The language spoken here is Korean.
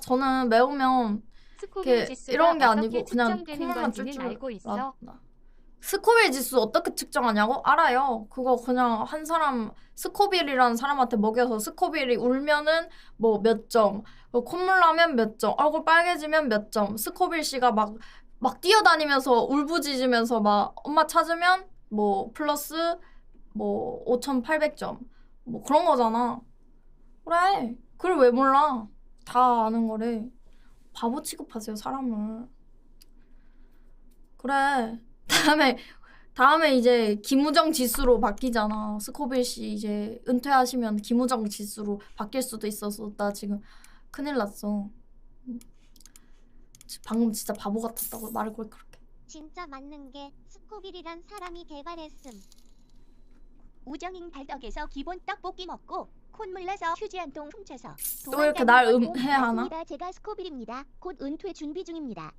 저는 매우면 이렇게 이런 게 아니고 그냥 콧물만 쫄줄 알고 있어. 스코빌 지수 어떻게 측정하냐고? 알아요. 그거 그냥 한 사람 스코빌이라는 사람한테 먹여서 스코빌이 울면은 뭐 몇 점, 어, 콧물 나면 몇 점, 얼굴 빨개지면 몇 점. 스코빌 씨가 막 막 뛰어다니면서 울부짖으면서 막 엄마 찾으면 뭐 플러스 뭐 5,800점. 뭐 그런 거잖아. 그래. 그걸 왜 몰라? 다 아는 거래. 바보 취급하세요, 사람을. 그래. 다음에 다음에 이제 김우정 지수로 바뀌잖아. 스코빌 씨 이제 은퇴하시면 김우정 지수로 바뀔 수도 있어서 나 지금 큰일 났어. 방금 진짜 바보 같았다고 말을 왜 그렇게. 진짜 맞는 게 스코빌이란 사람이 개발했음. 우정인 달덕에서 기본 떡볶이 먹고 콧물 나서 휴지 한 통 훔쳐서 또 이렇게 날 음해야 하나? 맞습니다. 제가 스코빌입니다. 곧 은퇴 준비 중입니다.